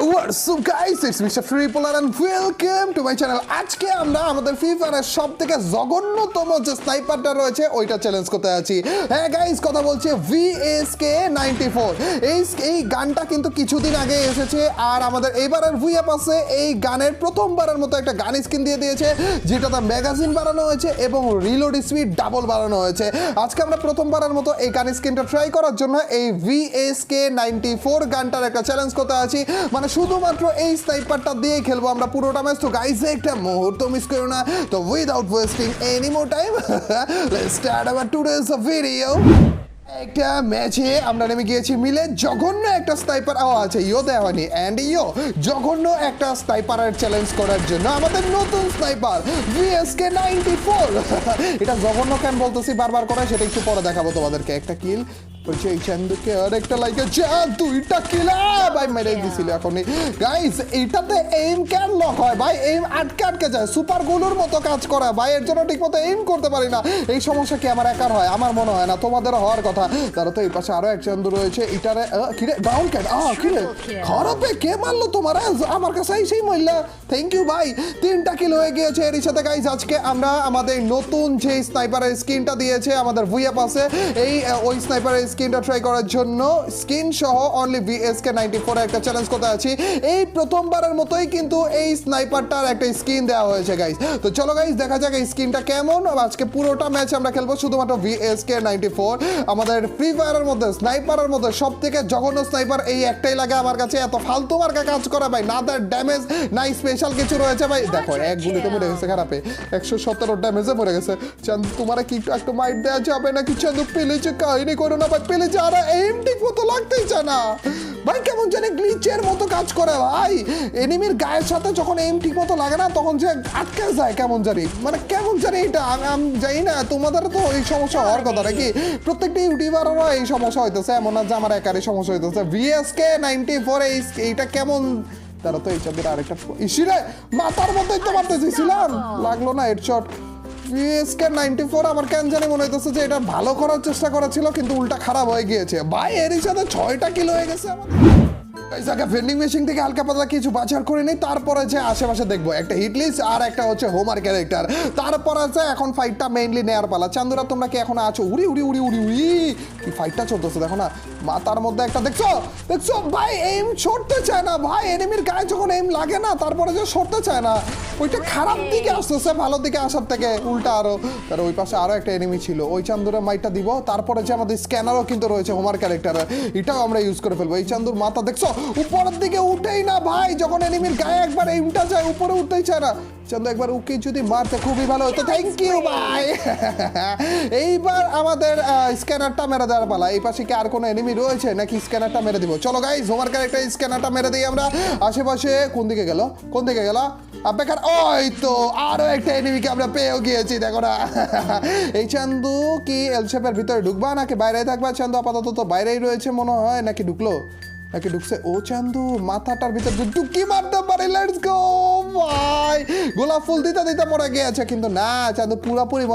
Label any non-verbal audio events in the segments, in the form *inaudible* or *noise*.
Welcome to my channel. আজকে আমরা আমাদের ফ্রি সব থেকে জঘন্যতম যে স্নাইপারটা রয়েছে, ওইটা চ্যালেঞ্জ করতে আছি হ্যাঁ গাইস কথা বলছে ভিএসকে নাইনটি ফোর এই এই গানটা কিন্তু কিছুদিন আগে এসেছে, আর আমাদের এবারের ভুইয়া পাশে এই গানের প্রথমবারের মতো একটা গান স্কিন দিয়ে দিয়েছে, যেটাতে ম্যাগাজিন বাড়ানো হয়েছে এবং রিলোড স্পিড ডাবল বাড়ানো হয়েছে। আজকে আমরা প্রথমবারের মতো এই গান স্কিনটা ট্রাই করার জন্য এই ভিএসকে নাইনটি ফোর গানটার একটা চ্যালেঞ্জ করতে আছি মানে শুধুমাত্র এই স্নাইপারটা দিয়ে খেলব আমরা পুরোটা ম্যাচ তো গাইস একটা মুহূর্ত মিস করো না। তো without wasting any more time let's start our today's video একটা ম্যাচে আমরা নেমে গিয়েছি মিলে। জঘন্য একটা স্নাইপার ও আছে দেওয়া হয়নি। অ্যান্ড ইও জঘন্য একটা স্নাইপারের চ্যালেঞ্জ করার জন্য আমাদের নতুন স্নাইপার ভিএসকে নাইনটি ফোর এটা জঘন্য কেন বলতেছি? বারবার করে, সেটা একটু পরে দেখাবো তোমাদেরকে। একটা কিল বলছে এই চান্দুকে আর একটা লাইকে দুইটা কিলা! ভাই মেরে দিছিল এখনই। গাইস এইটাতে এইম কেন লক হয়? ভাই এইম আটকে আটকে যায়। সুপার গোলুর মতো কাজ করে। ভাই এর জন্য ঠিক মতো এইম করতে পারি না। এই সমস্যা কি আমার একার হয়? আমার মনে হয় না। তোমাদেরও হওয়ার কথা। তারা তো এই পাশে আরও এক চান্দু রয়েছে। এটারে কিরে? ডাউন ক্যাট কিরে? খারাপে কে মারলো তোমার? আমার কাছে সেই মহিলা থ্যাংক ইউ ভাই। তিনটা কিল হয়ে গিয়েছে এর সাথে গাইস আজকে আমরা আমাদের নতুন যে স্নাইপারের স্কিনটা দিয়েছে আমাদের ভুইয়া পাশে এই ওই স্নাইপারের স্কিনটা ট্রাই করার জন্য স্কিন সহ অনলি ভিএসকে নাইনটি ফোরে একটা চ্যালেঞ্জ করতে আছি? এই প্রথমবারের মতোই কিন্তু এই স্নাইপারটার একটা স্কিন দেওয়া হয়েছে গাইস তো চলো গাইস দেখা যাক এই স্কিনটা কেমন। আজকে পুরোটা ম্যাচ আমরা খেলব শুধুমাত্র ভিএসকে নাইনটি ফোর আমাদের ফ্রি ফায়ারের মধ্যে স্নাইপারের মধ্যে সব থেকে জঘন্য স্নাইপার এই একটাই লাগে আমার কাছে। এত ফালতু মার্কা কাজ করে ভাই। না তার ড্যামেজ নাই স্পেশাল কিছু রয়েছে ভাই। দেখো, এক গুলিতে মরে গেছে, খারাপে। একশো সতেরো ড্যামেজে মরে গেছে। চাঁদ তোমার কি একটু মাইট দেওয়া যাবে নাকি? চাঁদু পেলেছে কাহিনী করো না পেলেছে আর এইম ঠিক মতো লাগতেই চায় না। ভাই কেমন জানি গ্লিচের মতো কাজ করে ভাই। এনিমির গায়ের সাথে যখন এইম ঠিক মতো লাগে না তখন যে আটকে যায় কেমন জানি। মানে কেমন জানি এটা আমি জানি না তোমাদের তো এই সমস্যা হওয়ার কথা নাকি? প্রত্যেকটা ইউটিউবারেরও এই সমস্যা হইতেছে এমন না যে আমার একারই সমস্যা হইতেছে। ভিএসকে নাইনটি ফোর এই এইটা কেমন? তারা তো এই চাঁদের আরেকটা ইসিরে মাথার মধ্যেই তো মারতে চেয়েছিলাম লাগল না হেডশট নাইনটি ফোর আমার কেন জানি মনে হইতেছে যে এটা ভালো করার চেষ্টা করা ছিল, কিন্তু উল্টা খারাপ হয়ে গিয়েছে। ভাই, এরই সাথে ছয়টা কিলো হয়ে গেছে ভেন্ডিং মেশিন থেকে পাতলা কিছু তারপরে যে আশেপাশে দেখব, একটা হিটলিস্ট আর একটা হচ্ছে ক্যারেক্টার তারপর আছে এখন ফাইটটা মেইনলি নেয়ার তোমরা কি এখন আছো? উড়ি উড়ি উড়ি উড়ি উড়ি ফাইটটা চলতেছে? দেখো না মাথার মধ্যে একটা, দেখছ? দেখছ? ভাই এইম ছড়তে চায় না। ভাই এনিমির গায়ে যখন এইম লাগে না, তারপরে যে সরতে চায় না, ওইটা খারাপ দিকে আসতেছে, ভালো দিকে আসার থেকে, উল্টা আরও। তার ওই পাশে আরও একটা এনিমি ছিল। ওই চান্দুরের মাইটটা দিব। তারপরে যে আমাদের স্ক্যানারও কিন্তু রয়েছে হোমার ক্যারেক্টার এটাও আমরা ইউজ করে ফেলব। এই চান্দুর মাথা, দেখছ? উপরের দিকে উঠেই না, ভাই, যখন এনিমির গায়ে একবার এইমটা যায়, উপরে উঠতেই চায় না। চান্দু একবার উকে যদি মারতে খুবই ভালো হতো থ্যাংক ইউ ভাই এইবার আমাদের স্ক্যানারটা মেরে দেওয়ার পালা। এই পাশে কি আর কোনো এনিমি রয়েছে? নাকি স্ক্যানারটা মেরে দিব? চলো গাইজ হোমার ক্যারেক্টার স্ক্যানারটা মেরে দিই আমরা। আশেপাশে কোন দিকে গেল? কোন দিকে গেল? বেকার ওই তো, আরও একটা এনিমিকে আমরা পেয়েও গিয়েছি, দেখো না। *laughs* এই চান্দু কি এলশেপের ভিতরে ঢুকবা, নাকি বাইরে থাকবা? চান্দু আপাতত তো বাইরেই রয়েছে মনে হয়, নাকি ঢুকলো? নাকি ঢুকছে? ও চান্দু, মাথাটার ভিতর মারতে পারে লেটস গো ভাই। গোলাপ ফুল দিতে দিতে মরে গিয়েছে, কিন্তু না, চান্দু পুরোপুরি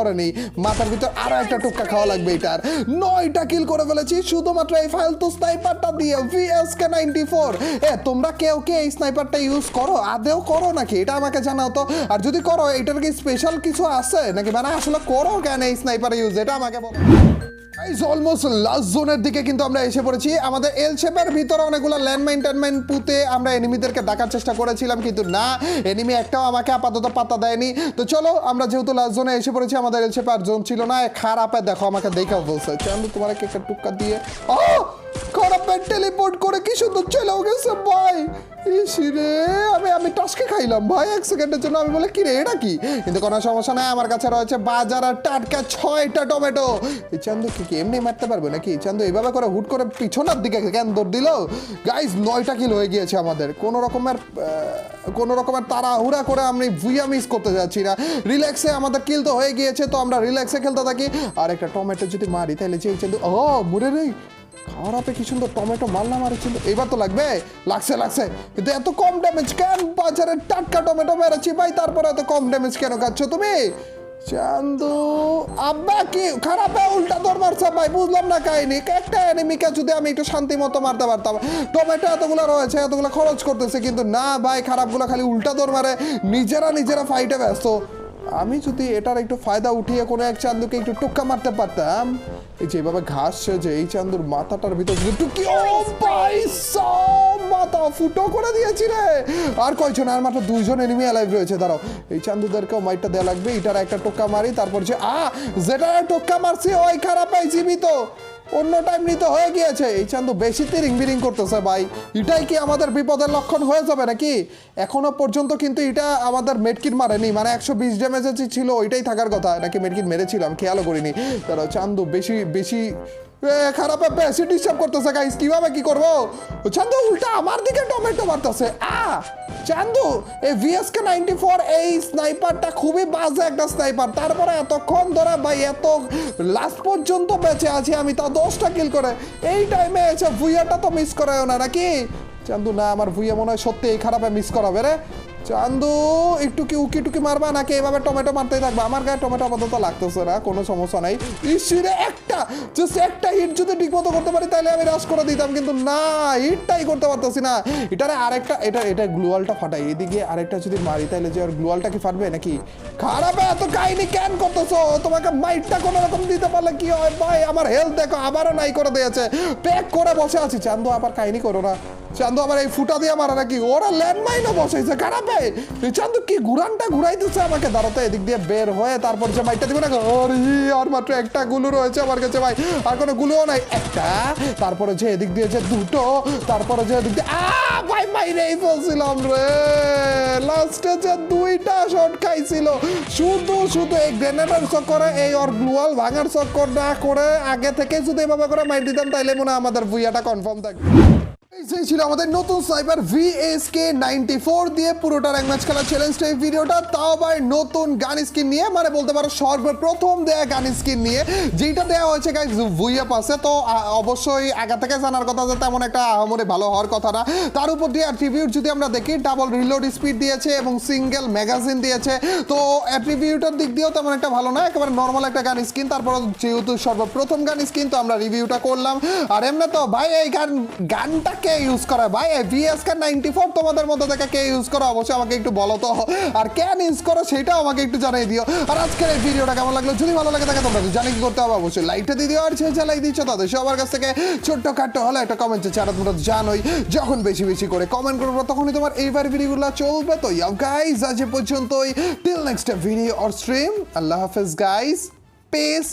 মাথার ভিতর আরও একটা খাওয়া লাগবে এটার। নয়টা কিল করে ফেলেছি, শুধুমাত্র এই ফালতু স্নাইপারটা দিয়ে ভিএসকে নাইনটি ফোর এ, তোমরা কেউ কে এই স্নাইপারটা ইউজ করো? আদেও করো নাকি? এটা আমাকে জানাও তো। আর যদি করো, এটার কি স্পেশাল কিছু আছে? নাকি মানে আসলে করো কেন এই স্নাইপার ইউজ এটা আমাকে বলো। এসে পড়েছি। আমাদের আমরা ডাকার চেষ্টা করেছিলাম, কিন্তু না এনিমি একটাও আমাকে আপাতত পাত্তা দেয়নি। তো চলো, আমরা যেহেতু লাস্ট জোনে এসে পড়েছি, আমাদের আর জোন ছিল না খারাপে দেখো, আমাকে দেখাও বলছে। তোমার একটা টুকা দিয়ে খারাপে টেলিপোর্ট করে কি সুন্দর চলেও গেছে ভাই? ইসিরে আমি আমি টাসকে খাইলাম ভাই, এক সেকেন্ডের জন্য। আমি বলে কি রে এটা কি? কিন্তু কোনো সমস্যা নাই, আমার কাছে রয়েছে বাজার আর টাটকা ছয়টা টমেটো। এই চান্দু কি কি এমনি মারতে পারবে নাকি? চান্দু এইভাবে করে হুট করে পিছনের দিকে কেন দৌড় দিল? গাইজ নয়টা কিল হয়ে গিয়েছে আমাদের। কোনো রকমের কোনো রকমের তাড়াহুড়া করে আমি ভুইয়া মিস করতে যাচ্ছি না। রিল্যাক্সে আমাদের কিল তো হয়ে গিয়েছে, তো আমরা রিল্যাক্সে খেলতে থাকি। আর একটা টমেটো যদি মারি, তাহলে যে চান্দু, ও, মুরে নেই খারাপে কি সুন্দর টমেটো মারলাম আর ছিল এবার তো লাগবে? লাগছে লাগছে। কিন্তু এত কম ড্যামেজ কেন বাজারে টাটকা টমেটো মেরেছি ভাই? তারপরে এত কম ড্যামেজ কেন খাচ্ছ তুমি? চান্দু, আব্বা কি খারাপ উল্টা দৌড় মারছে ভাই, বুঝলাম না কাহিনী। একটা এনিমিকে যদি আমি একটু শান্তি মতো মারতে পারতাম, টমেটো এতগুলো রয়েছে, এতগুলো খরচ করতেছে, কিন্তু না ভাই, খারাপগুলো খালি উল্টা দৌড় মারে। নিজেরা নিজেরা ফাইটে ব্যস্ত। আমি যদি এটার একটু ফায়দা উঠিয়ে কোনো এক চান্দুকে একটু টোক্কা মারতে পারতাম, এই যে এভাবে ঘাস সেজে এই চান্দুর মাথাটার ভিতর টুকি, ও ভাই মাথা ফুটো করে দিয়েছি রে। আর কয়জন? আর মাত্র দুইজন এনিমি অ্যালাইভ রয়েছে, দাঁড়াও। এই চান্দুদেরকেও মাইটটা দেওয়া লাগবে, এটার একটা টোক্কা মারি, তারপর যে, আ যেটা টোক্কা মারছি, ওই খারাপ পাই জীবিত। অন্য টাইম নিতে হয়ে গিয়েছে। এই চান্দু বেশি তিরিং বিরিং করতেছে ভাই। এটাই কি আমাদের বিপদের লক্ষণ হয়ে যাবে নাকি? এখনও পর্যন্ত কিন্তু এটা আমাদের মেডকিট মারেনি। মানে একশো বিশ ড্যামেজ ছিল, ওইটাই থাকার কথা। নাকি মেডকিট মেরেছিলাম, খেয়ালও করিনি। তারা চান্দু বেশি বেশি খারাপ বেশি ডিস্টার্ব করতেছে গাইস কীভাবে কি করব? চান্দু, উল্টা আমার দিকে টমেটো মারতেছে। আ, চান্দু, এই ভিএসকে নাইনটি ফোর এই স্নাইপারটা খুবই বাজে একটা স্নাইপার তারপরে এতক্ষণ ধরে ভাই, এত লাস্ট পর্যন্ত বেঁচে আছি আমি তা দশটা কিল করে। এই টাইমে এসে ভুইয়াটা তো মিস করায় না, নাকি? চান্দু, না, আমার ভুইয়া মনে হয় সত্যি এই খারাপে মিস করাবে রে। চান্দু, একটু কি উকি টুকি মারবা নাকি? এভাবে টমেটো মারতেই থাকবে। আমার গায়ে টমেটো আপাতত লাগতেছে না, কোনো সমস্যা নাই। ইসিরে একটা জাস্ট একটা হিট যদি ঠিক মতো করতে পারি তাহলে আমি রাশ করে দিতাম, কিন্তু না হিটটাই করতে পারতেছি না। এটারে আরেকটা, এটা এটা গ্লুয়ালটা ফাটাই। এদিকে আরেকটা যদি মারি তাহলে যে আর গ্লুয়ালটা কি ফাটবে নাকি? খারাপ এত কাহিনী কেন করতেছো? তোমাকে মাইটটা কোনো রকম দিতে পারলে কি হয়? ভাই, আমার হেলথ দেখো, আবারও নাই করে দিয়েছে। প্যাক করে বসে আছি। চান্দু, আবার কাহিনী করো না। চান্দু আবার এই ফুটা দিয়ে মারা নাকি? ওরা ল্যান্ডমাইনও বসাইছে এই চান্দু কি ঘুরানটা ঘুরাইতেছে আমাকে? দাঁড়াতে এদিক দিয়ে বের হয়ে তারপর যে মাইটটা দিবে না ওরে আর মাত্র একটা গুলো রয়েছে আমার কাছে ভাই। আর কোনো গুলোও নাই, একটা। তারপরে যে এদিক দিয়ে যে দুটো, তারপরে যে এদিক দিয়ে আ, ভাই, মাইরেই ফেলছিলাম রে। লাস্টে যে দুইটা শট খাইছিল। শুধু শুধু এই গ্রেনেডার চক্করে, এই ওর গ্লুয়াল ভাঙার চক্কর না করে, আগে থেকে যদি এভাবে করে মাইর দিতাম, তাইলে মনে হয় আমাদের ভুইয়াটা কনফার্ম থাকবে। ছিল আমাদের নতুন সাইবার ভিএসকে নাইনটি ফোর দিয়ে পুরোটা র্যাঙ্ক ম্যাচ খেলা চ্যালেঞ্জটা এই ভিডিওটা। তাও আবার নতুন গান স্কিন নিয়ে মানে বলতে পারো সর্বপ্রথম দেয়া গান স্কিন নিয়ে যেটা দেওয়া হয়েছে গাইজ ভুইয়া পাশে। তো অবশ্যই আগে থেকে জানার কথা যে তেমন একটা আহামরি ভালো হওয়ার কথা না। তার উপর দিয়ে অ্যাট্রিবিউট যদি আমরা দেখি ডাবল রিলোড স্পিড দিয়েছে এবং সিঙ্গেল ম্যাগাজিন দিয়েছে। তো অ্যাট্রিবিউটের দিক দিয়েও তেমন একটা ভালো না, একেবারে নর্মাল একটা গান স্কিন তারপর যেহেতু সর্বপ্রথম গান স্কিন তো আমরা রিভিউটা করলাম। আর এমনি তো ভাই, এই গান, গানটা কে ইউজ করে ভাই ভিএসকে নাইনটি ফোর তোমাদের মধ্যে থেকে কে ইউজ করে? অবশ্যই আমাকে একটু বলো তো। আর কেন ইউজ করো সেটাও আমাকে একটু জানিয়ে দিও। আর আজকের এই ভিডিওটা কেমন লাগল? যদি ভালো লাগে থাকে, তোমরা জানি কি করতে হবে। অবশ্যই লাইকটা দিয়ে দিও। আর যে জ্বালাই দিচ্ছ, তাদের সবার কাছ থেকে ছোট্ট খাট্ট হলে একটা কমেন্ট চারা তোমরা জানোই, যখন বেশি বেশি করে কমেন্ট করব, তখনই তোমার এইবার ভিডিওগুলো চলবে। তো ইয়াও গাইজ আজ পর্যন্তই। Till next video or stream আল্লাহ হাফেজ গাইজ পেস